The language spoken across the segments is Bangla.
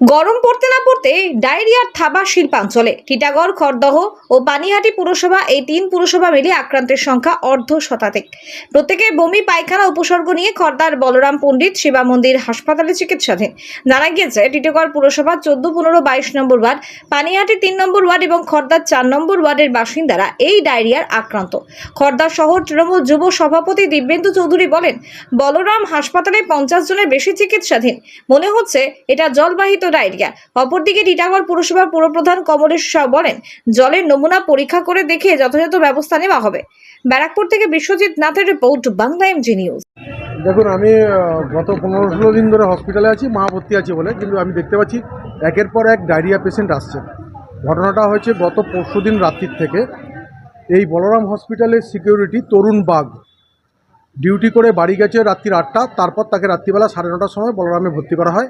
গরম পড়তে না পড়তে ডায়রিয়ার থাবা শিল্পাঞ্চলে। টিটাগড়, খড়দহ ও পানিহাটি পুরসভা এই তিন পুরসভা মিলিয়ে আক্রান্তের সংখ্যা অর্ধ শতাধিক। প্রত্যেকে বমি, পায়খানা, উপসর্গ নিয়ে খর্দার বলরাম পণ্ডিত শিবা মন্দির হাসপাতালে চিকিৎসাধীন। জানা গিয়েছে, টিটাগড় পুরসভা চোদ্দ, পনেরো, বাইশ নম্বর ওয়ার্ড পানিহাটি তিন নম্বর ওয়ার্ড এবং খর্দার চার নম্বর ওয়ার্ডের বাসিন্দারা এই ডায়রিয়ার আক্রান্ত। খর্দা শহর তৃণমূল যুব সভাপতি দিব্যেন্দু চৌধুরী বলেন, বলরাম হাসপাতালে পঞ্চাশ জনের বেশি চিকিৎসাধীন। মনে হচ্ছে এটা জলবাহিত ডায়রিয়া অপরদিকে টিটাগড় পুরসভার পুরপ্রধান কমলেশ শাহ বলেন, জলের নমুনা পরীক্ষা করে দেখে যথাযথ ব্যবস্থা নেওয়া হবে। ব্যারাকপুর থেকে বিশ্বজিৎ নাথের রিপোর্ট, বাংলা এমজি নিউজ। দেখুন, আমি গত পনেরো ষোলো দিন ধরে হসপিটালে আছি, মা ভর্তি আছে বলে, কিন্তু আমি দেখতে পাচ্ছি একের পর এক ডায়রিয়া পেশেন্ট আসছে। ঘটনাটা হয়েছে গত পরশু দিন রাত্রির থেকে। এই বলরাম হসপিটালের সিকিউরিটি তরুণ বাঘ। ডিউটি করে বাড়ি গেছে রাত্রির আটটা, তারপর তাকে রাত্রিবেলা সাড়ে নটার সময় বলরামে ভর্তি করা হয়।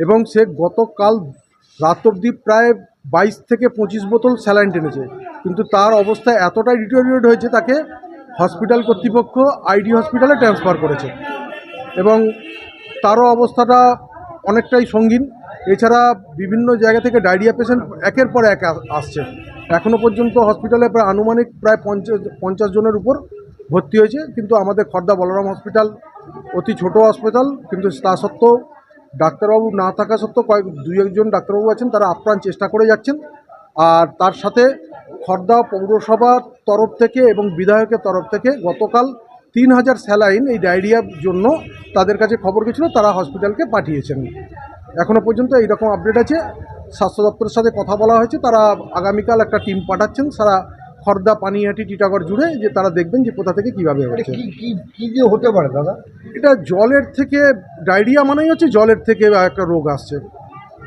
এবং সে গতকাল রাত অবধি প্রায় বাইশ থেকে পঁচিশ বোতল স্যালাইন টেনেছে। কিন্তু তার অবস্থা এতটাই ডিটোরিয়েট হয়েছে তাকে হসপিটাল কর্তৃপক্ষ আইডি হসপিটালে ট্রান্সফার করেছে। এবং তারও অবস্থাটা অনেকটাই সঙ্গীন। এছাড়া বিভিন্ন জায়গা থেকে ডায়রিয়া পেশেন্ট একের পর এক আসছে। এখনও পর্যন্ত হসপিটালে প্রায় আনুমানিক প্রায় পঞ্চাশ পঞ্চাশ জনের উপর ভর্তি হয়েছে। কিন্তু আমাদের খর্দা বলরাম হসপিটাল অতি ছোট হসপিটাল কিন্তু তা সত্ত্বেও ডাক্তারবাবু না থাকা সত্ত্বেও কয়েক, দুই একজন ডাক্তারবাবু আছেন, তারা আপ্রাণ চেষ্টা করে যাচ্ছেন। আর তার সাথে খর্দা পৌরসভার তরফ থেকে এবং বিধায়কের তরফ থেকে গতকাল তিন হাজার স্যালাইন এই ডায়রিয়ার জন্য তাদের কাছে খবর গেছিল, তারা হসপিটালকে পাঠিয়েছেন। এখনও পর্যন্ত এইরকম আপডেট আছে। স্বাস্থ্য দপ্তরের সাথে কথা বলা হয়েছে, তারা আগামীকাল একটা টিম পাঠাচ্ছেন, সারা খর্দা পানিহাটি টিটাগড় জুড়ে যে তারা দেখবেন যে কোথা থেকে কীভাবে হচ্ছে। কী দিয়ে হতে পারে দাদা? এটা জলের থেকে ডায়রিয়া মানেই হচ্ছে জলের থেকে একটা রোগ আসছে।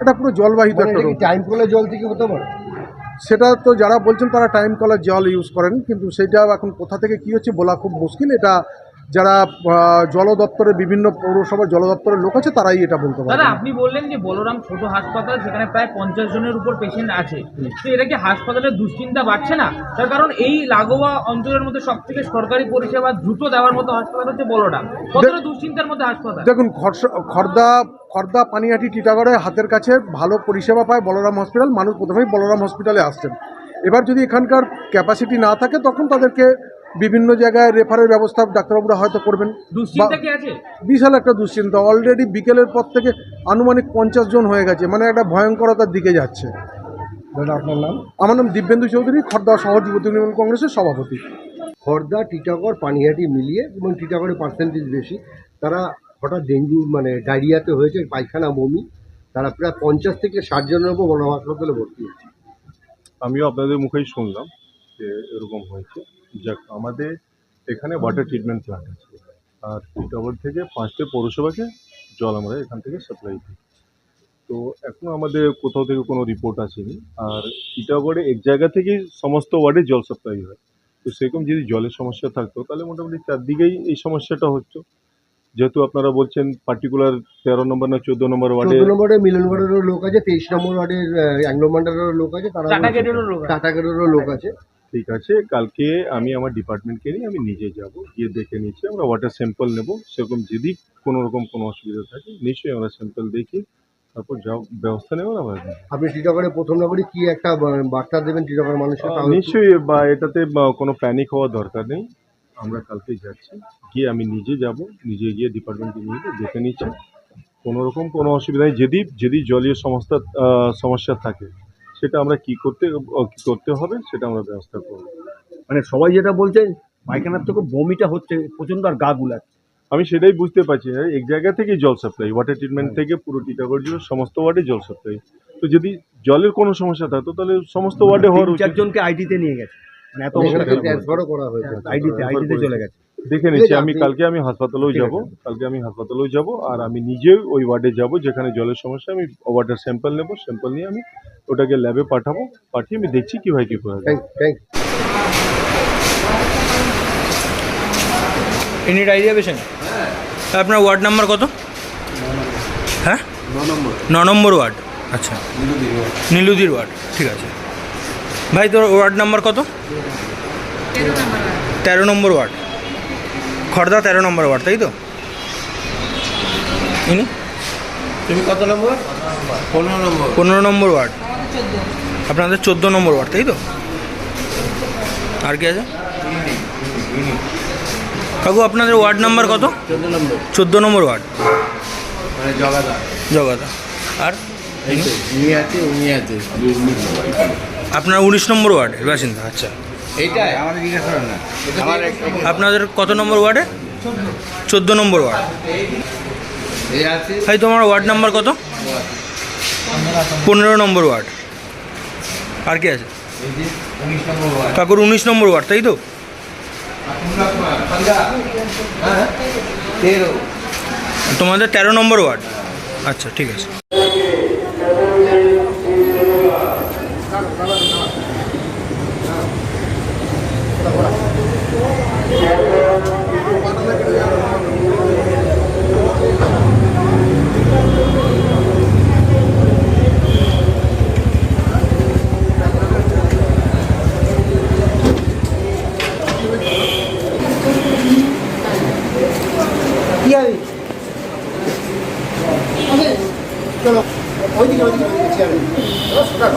এটা পুরো জলবাহিত মানে একটা রোগ। টাইম কলের জল থেকে হতে পারে? সেটা তো যারা বলছেন তারা টাইম কলার জল ইউজ করেন কিন্তু সেটা এখন কোথা থেকে কী হচ্ছে বলা খুব মুশকিল। এটা যারা জল দপ্তরের বিভিন্ন পৌরসভার জল দপ্তরের লোক আছে তারাই এটা বলতে পারবে। আপনি বললেন যে বলরাম ছোট হাসপাতাল সেখানে প্রায় পঞ্চাশ জনের উপর পেশেন্ট আছে। তো এটা কি হাসপাতালের দুশ্চিন্তা বাড়ছে না? তার কারণ এই লাগোয়া অঞ্চলের মধ্যে সব থেকে সরকারি পরিষেবা দ্রুত দেওয়ার মতো হাসপাতাল হচ্ছে বলরাম। কতটা দুশ্চিন্তার মধ্যে হাসপাতাল? দেখুন খর্দা খর্দা পানিহাটি টিটাগড়ে হাতের কাছে ভালো পরিষেবা পায় বলরাম হসপিটাল। মানুষ প্রথমেই বলরাম হসপিটালে আসছেন। এবার যদি এখানকার ক্যাপাসিটি না থাকে তখন তাদেরকে বিভিন্ন জায়গায় রেফারের ব্যবস্থা ডাক্তারবাবুরা হয়তো করবেন। দুশ্চিন্তা বা- কি আছে? বিশাল একটা দুশ্চিন্তা। অলরেডি বিকেলের পর থেকে আনুমানিক পঞ্চাশ জন হয়ে গেছে। মানে একটা ভয়ঙ্করতার দিকে যাচ্ছে। আপনার নাম? আমার নাম দিব্যেন্দু চৌধুরী খর্দা শহর যুব তৃণমূল কংগ্রেসের সভাপতি। খর্দা টিটাগড় পানিহাটি মিলিয়ে এবং টিটাগড়ের পার্সেন্টেজ বেশি। তারা হঠাৎ ডেঙ্গু মানে ডায়রিয়াতে হয়েছে পায়খানা বমি। তারা প্রায় পঞ্চাশ থেকে ষাট জনের উপর বড় হাসপাতালে ভর্তি হয়েছে। আমিও আপনাদের মুখেই শুনলাম যে এরকম হয়েছে। যাক আমাদের এখানে ওয়াটার ট্রিটমেন্ট প্ল্যান্ট আছে। আর টিটাগড় থেকে পাঁচটা পৌরসভাকে জল আমরা এখান থেকে সাপ্লাই দিই। তো এখনও আমাদের কোথাও থেকে কোনো রিপোর্ট আসেনি। আর টিটাগড়ে এক জায়গা থেকেই সমস্ত ওয়ার্ডে জল সাপ্লাই হয়। তো সেরকম যদি জলের সমস্যা থাকতো তাহলে মোটামুটি চারদিকেই এই সমস্যাটা হচ্ছে যেহেতু আপনারা বলছেন পার্টিকুলার তেরো নম্বর না চোদ্দ নম্বর ওয়ার্ডে চোদ্দ নম্বরে মিলন ওয়ার্ডেরও লোক আছে তেইশ নম্বর ওয়ার্ডের অ্যাংলোমান্ডারেরও লোক আছে তারা টাটা গেটেরও লোক আছে। ঠিক আছে কালকে আমি আমার ডিপার্টমেন্টকে নিয়ে আমি নিজে যাব গিয়ে দেখে নিচ্ছি আমরা ওয়াটার স্যাম্পল নেব সেরকম যদি কোনো রকম কোনো অসুবিধা থাকে নিশ্চয়ই আমরা স্যাম্পল দেখি তারপর যা ব্যবস্থা নেব আমরা। আপনি টিটাগড়ের প্রথম নাগরিক কি একটা বার্তা দেবেন টিটাগড় মানুষের তাও নিশ্চয়ই বা এটাতে কোনো প্যানিক হওয়ার দরকার নেই। আমরা কালকেই যাচ্ছি গিয়ে আমি নিজে যাব নিজে গিয়ে ডিপার্টমেন্টকে নিয়ে দেখে নিচ্ছি। কোনো রকম কোনো অসুবিধা নেই যদি যদি জলীয় সমস্যা সমস্যা থাকে। সেটা আমরা কি করতে কি করতে হবে সেটা আমরা ব্যবস্থা করব। মানে সবাই যেটা বলছে পায়খানার থেকে বমিটা হচ্ছে প্রচণ্ড আর গা গুলাচ্ছে। আমি সেটাই বুঝতে পারছি না এক জায়গা থেকেই জল সাপ্লাই ওয়াটার ট্রিটমেন্ট থেকে পুরো টিটাগড় জুড়ে সমস্ত ওয়ার্ডে জল সাপ্লাই। তো যদি জলের কোনো সমস্যা থাকতো তাহলে সমস্ত ওয়ার্ডে হওয়ার চারজনকে আইডিতে নিয়ে গেছে। মানে এত থেকে ট্রান্সফারও করা হয়েছে। আইডিতে আইডিতে চলে গেছে। দেখে নিচ্ছি আমি কালকে আমি হাসপাতালেও যাব কালকে আমি হাসপাতালেও যাব আর আমি নিজেও ওই ওয়ার্ডে যাব যেখানে জলের সমস্যা আমি ওয়াটার স্যাম্পল নেব স্যাম্পল নিয়ে আমি ওটাকে ল্যাবে পাঠাবো পাঠিয়ে আমি দেখছি কীভাবে কী করা যায় ডায়রিয়া পেশেন্ট আপনার ওয়ার্ড নাম্বার কত? হ্যাঁ? ন নম্বর। ওয়ার্ড আচ্ছা। নীলুদির ওয়ার্ড ঠিক আছে। ভাই তোর ওয়ার্ড নাম্বার কত? তেরো নম্বর ওয়ার্ড খড়দা তেরো নম্বর ওয়ার্ড তাই তো? ইনি? তুমি কত নম্বর? পনেরো নম্বর। ওয়ার্ড। আপনাদের চোদ্দ নম্বর ওয়ার্ড তাই তো? আর কি আছে? কাকু আপনাদের ওয়ার্ড নাম্বার কত? চোদ্দ নম্বর। ওয়ার্ড। জগাদা। আর? আপনার উনিশ নম্বর ওয়ার্ডের বাসিন্দা আচ্ছা। আপনাদের কত নম্বর ওয়ার্ডে? চোদ্দ নম্বর ওয়ার্ড। ভাই তোমার ওয়ার্ড নাম্বার কত? পনেরো নম্বর ওয়ার্ড। আর কি আছে? কাকুর উনিশ নম্বর ওয়ার্ড তাই তো? তোমাদের তেরো নম্বর ওয়ার্ড। আচ্ছা ঠিক আছে। কি হবে চলো ওইদিকে ওইদিকে ওইদিকে চেয়ারে সোজা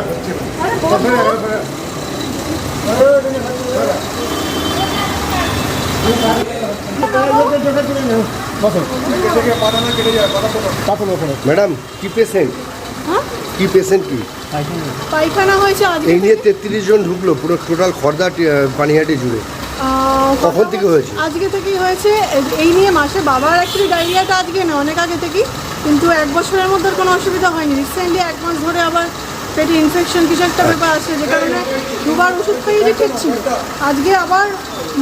হচ্ছে ম্যাডাম কি পেশেন্ট হ্যাঁ? কি পেশেন্ট কি? পায়খানা। হয়েছে আজকে। এই নিয়ে তেত্রিশ জন ঢুকলো পুরো টোটাল খর্দা পানিহাটি জুড়ে। কখন থেকে হয়েছে? আজকে থেকেই হয়েছে। এই- এই নিয়ে মাসে বাবার অ্যাকচুয়ালি ডায়রিয়াটা আজকে না অনেক আগে থেকেই। কিন্তু এক বছরের মধ্যে কোনো অসুবিধা হয়নি। রিসেন্টলি এক মাস ধরে আবার পেটে ইনফেকশন কিছু একটা ব্যাপার আছে যে কারণে দুবার ওষুধ খাইয়ে যে ঠিক ছিল। আজকে আবার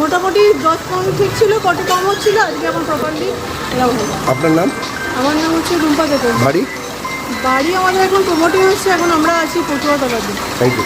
মোটামুটি দশ কম ঠিক ছিল কত কম হচ্ছিল আজকে আবার প্রপারলি। আপনার নাম? আমার নাম হচ্ছে রুম্পা বাড়ি? বাড়ি আমাদের এখন প্রমোটিং হচ্ছে এখন আমরা আছি পটুয়া তলাতে থ্যাংক ইউ